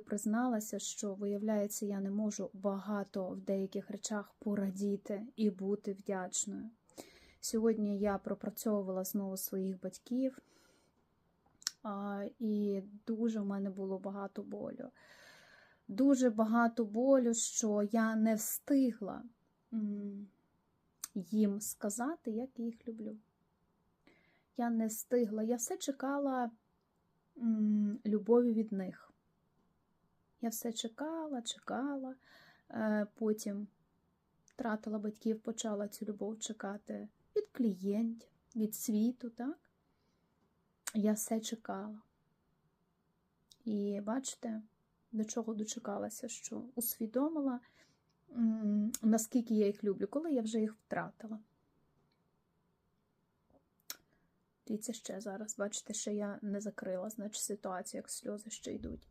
Призналася, що виявляється, я не можу багато в деяких речах порадіти і бути вдячною. Сьогодні я пропрацьовувала знову своїх батьків, і дуже в мене було багато болю. Дуже багато болю, що я не встигла їм сказати, як я їх люблю. Я не встигла, я все чекала любові від них. Я все чекала, чекала, е, потім втратила батьків, почала цю любов чекати від клієнтів, від світу, так? Я все чекала. І бачите, до чого дочекалася, що усвідомила, наскільки я їх люблю, коли я вже їх втратила. Дивіться ще зараз, бачите, ще я не закрила, значить ситуацію, як сльози ще йдуть.